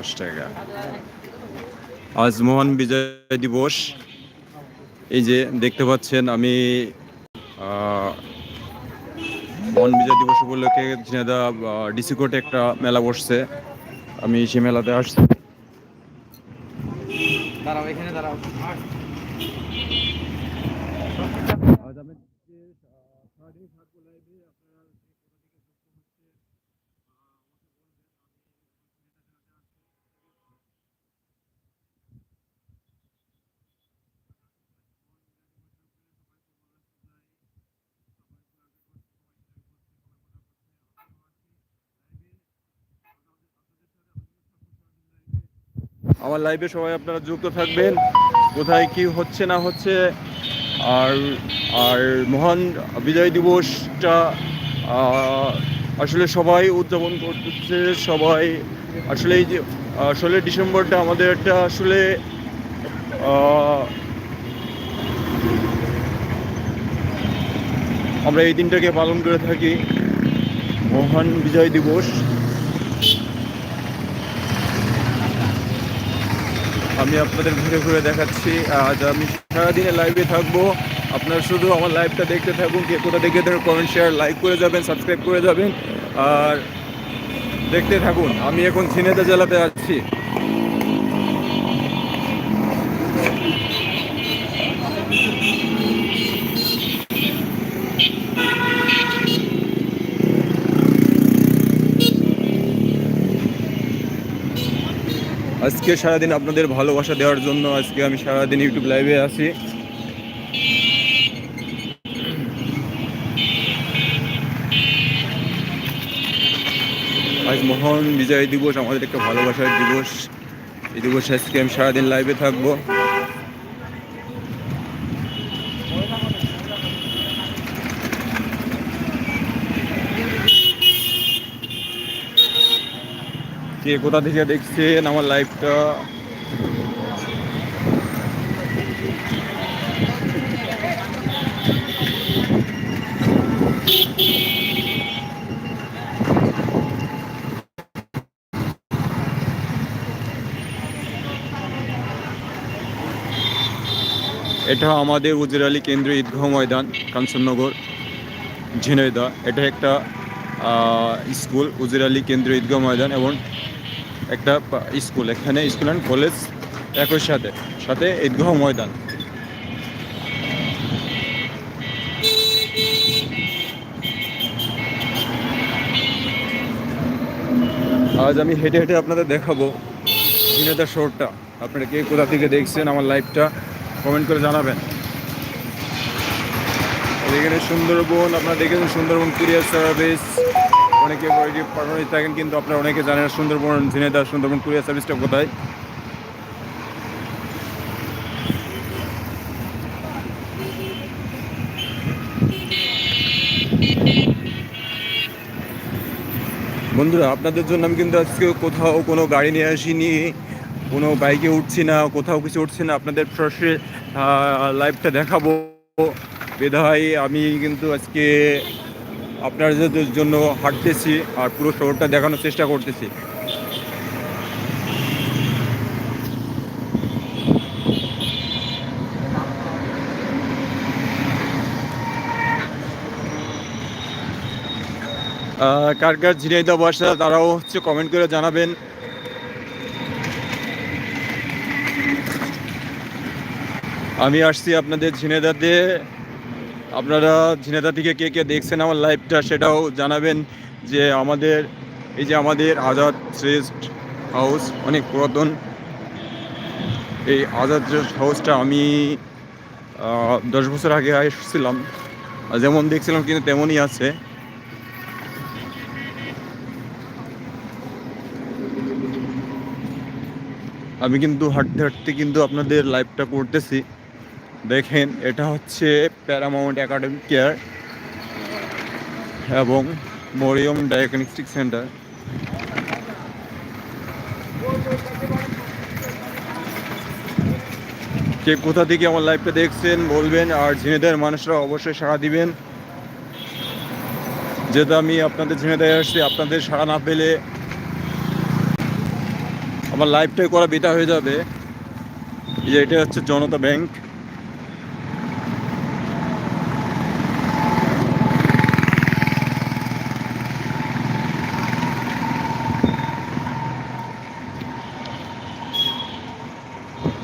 দশ টাকা। আজ মহান বিজয় দিবস। এই যে দেখতে পাচ্ছেন আমি মহান বিজয় দিবস উপলক্ষে ঝিনাদা ডিসি কোর্টে একটা মেলা বসছে। আমি সেই মেলাতে আসছি। দাঁড়াও এখানে দাঁড়াও। আজ আমি যে, আহ, সারাদিন থাকব লাইভে, আপনারা যে কোথা থেকে যুক্ত হচ্ছে, আহ, আমাকে বলবেন, আমি নেতা জানাতে আসছি। আমার লাইভে সবাই আপনারা যুক্ত থাকবেন। কোথায় কি হচ্ছে না হচ্ছে, আর আর মহান বিজয় দিবসটা আসলে সবাই উদযাপন করতেছে, সবাই আসলে এই যে ষোলোই ডিসেম্বরটা আমাদের একটা আসলে আমরা এই দিনটাকে পালন করে থাকি। মহান বিজয় দিবস। আমি আপনাদের ঘুরে ঘুরে দেখাচ্ছি। আজ আমি সারাদিনে লাইভে থাকব। আপনারা শুধু আমার লাইভটা দেখতে থাকুন, কে কোথা দেখে থাকুন কমেন্ট শেয়ার লাইক করে যাবেন সাবস্ক্রাইব করে যাবেন। আর দেখতে থাকুন, আমি এখন সিনেতে জেলাতে আছি। আজকে সারাদিন আপনাদের ভালোবাসা দেওয়ার জন্য আজকে আমি সারাদিন ইউটিউব লাইভে আছি। আজ মহান বিজয় দিবস, আমাদের একটা ভালোবাসার দিবস। এই দিবসে আজকে আমি সারাদিন লাইভে থাকব। কে কোথা থেকে দেখছেন আমার লাইভটা এটা আমাদের উজিরালি কেন্দ্রীয় ঈদগাহ ময়দান, কাঞ্চননগর, ঝিনাইদহ। এটা একটা স্কুল উজিরালি কেন্দ্রীয় ঈদগাহ ময়দান এবং একটা স্কুল, এখানে স্কুল অ্যান্ড কলেজ একই সাথে সাথে ঈদগাহ ময়দান। আজ আমি হেঁটে হেঁটে আপনাদের দেখাবো ঝিনাইদহ শহরটা। আপনারা কে কোথা থেকে দেখছেন আমার লাইভটা কমেন্ট করে জানাবেন। এখানে সুন্দরবন, আপনারা দেখেছেন সুন্দরবন কুরিয়ার সার্ভিস। অনেকে পাঠানো থাকেন, কিন্তু আপনারা অনেকে জানেন সুন্দরবন, ঝিনাইদহ, সুন্দরবন কুরিয়ার সার্ভিসটা কোথায়? বন্ধুরা, আপনাদের জন্য আমি কিন্তু আজকে কোথাও কোনো গাড়ি নিয়ে আসিনি, কোনো বাইকে উঠছি না, কোথাও কিছু উঠছি না। আপনাদের সরাসরি লাইভটা দেখাবো। বেধায় আমি কিন্তু আজকে আপনাদের জন্য হাঁটতেছি আর পুরো শহরটা দেখানোর চেষ্টা করতেছি। কার কার ঝিনাইদহ বাসা তারাও হচ্ছে কমেন্ট করে জানাবেন। আমি আসছি আপনাদের ঝিনেদাতে আপনারা ঝিনেদা থেকে কে কে দেখছেন আমার লাইভটা সেটাও জানাবেন যে আমাদের, এই যে আমাদের আজাদ শ্রেষ্ঠ হাউস অনেক পুরাতন। এই আজাদ হাউসটা আমি দশ বছর আগে এসেছিলাম। যেমন দেখছিলাম কিন্তু তেমনই আছে। আমি কিন্তু হাঁটতে হাঁটতে কিন্তু আপনাদের লাইভটা করতেছি। দেখেন, এটা হচ্ছে প্যারামাউন্ট একাডেমিক কেয়ার এবং মরিয়ম ডায়াগনস্টিক সেন্টার কে কোথা থেকে আমার লাইভটা দেখছেন, বলবেন, আর ঝিনেদের মানুষরা অবশ্যই সাড়া দিবেন। যেহেতু আমি আপনাদের ঝিনেদায় আসছি, আপনাদের সাড়া না পেলে আমার লাইফটাই করা বেটা হয়ে যাবে। এটা হচ্ছে জনতা ব্যাংক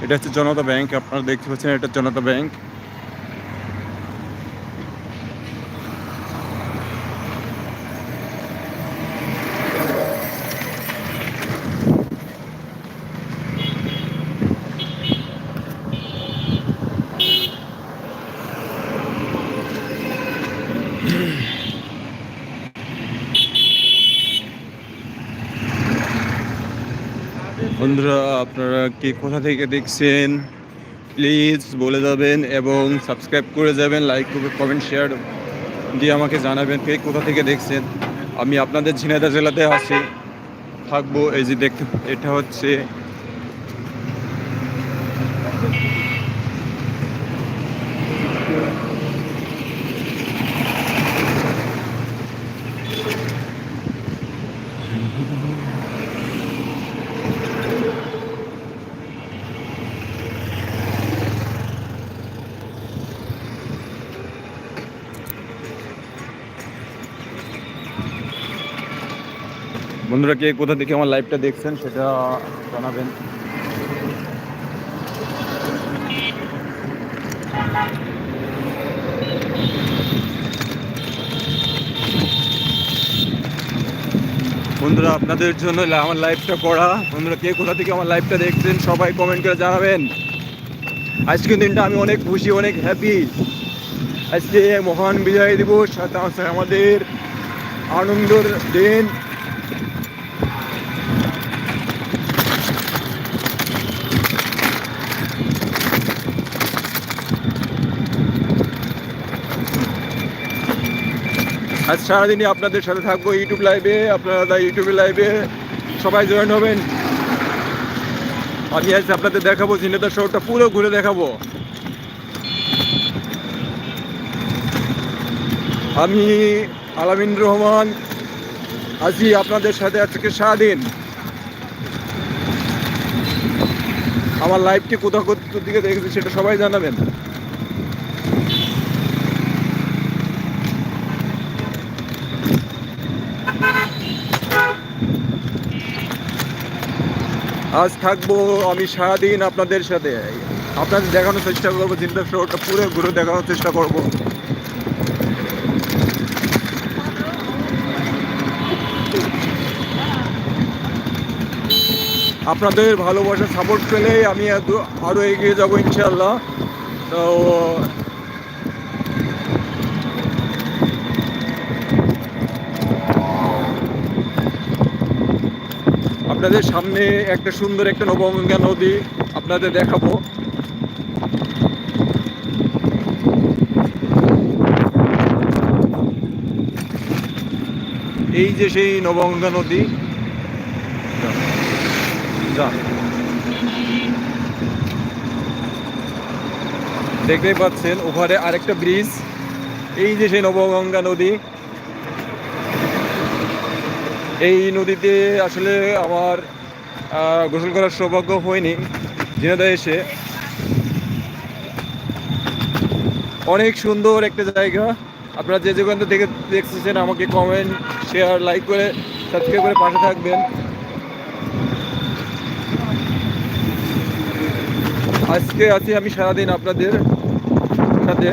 এটা হচ্ছে জনতা ব্যাংক আপনারা দেখতে পাচ্ছেন এটা জনতা ব্যাংক। বন্ধুরা, আপনারা কে কোথা থেকে দেখছেন প্লিজ বলে যাবেন এবং সাবস্ক্রাইব করে যাবেন লাইক করবে কমেন্ট শেয়ার দিয়ে আমাকে জানাবেন কে কোথা থেকে দেখছেন। আমি আপনাদের ঝিনাইদা জেলাতে আসি থাকব, এই যে দেখতে এটা হচ্ছে বন্ধুরা, কে কোথা থেকে আমার লাইভটা দেখছেন সেটা জানাবেন। বন্ধুরা, আপনাদের জন্য আমার লাইভটা করা। বন্ধুরা, কে কোথা থেকে আমার লাইভটা দেখছেন সবাই কমেন্ট করে জানাবেন। আজকের দিনটা আমি অনেক খুশি, অনেক হ্যাপি আজকে মহান বিজয় দিবস আমাদের আনন্দের দিন। আজ সারাদিনই আপনাদের সাথে থাকব ইউটিউব লাইভে আপনারা ইউটিউবে লাইভে সবাই জয়েন হবেন। আমি আজ আপনাদের দেখাবো সিনেতার শহরটা, পুরো ঘুরে দেখাবো। আমি আলামিন রহমান আছি আপনাদের সাথে আজকে সারাদিন। আমার লাইভটি কোথাও কোথাও দিকে দেখেছি, সেটা সবাই জানাবেন। আজ থাকব আমি সারাদিন আপনাদের সাথে। আপনাদের দেখানোর চেষ্টা করব, জিন্দা শহরটা পুরো ঘুরে দেখানোর চেষ্টা করব। আপনাদের ভালোবাসা সাপোর্ট পেলেই আমি এত- আরও এগিয়ে যাব ইনশাল্লাহ তো আপনাদের সামনে একটা সুন্দর একটা নবগঙ্গা নদী আপনাদের দেখাবো। এই যে সেই নবগঙ্গা নদী। দেখতেই পাচ্ছেন ওখানে আরেকটা ব্রিজ এই যে সেই নবগঙ্গা নদী। এই নদীতে আসলে আমার গোসল করার সৌভাগ্য হয়নি। ঝিনাদা এসে অনেক সুন্দর একটা জায়গা। আপনারা যে যেখান থেকে দেখতেছেন আমাকে কমেন্ট শেয়ার লাইক করে সাবস্ক্রাইব করে পাশে থাকবেন। আজকে আছি আমি সারাদিন আপনাদের সাথে।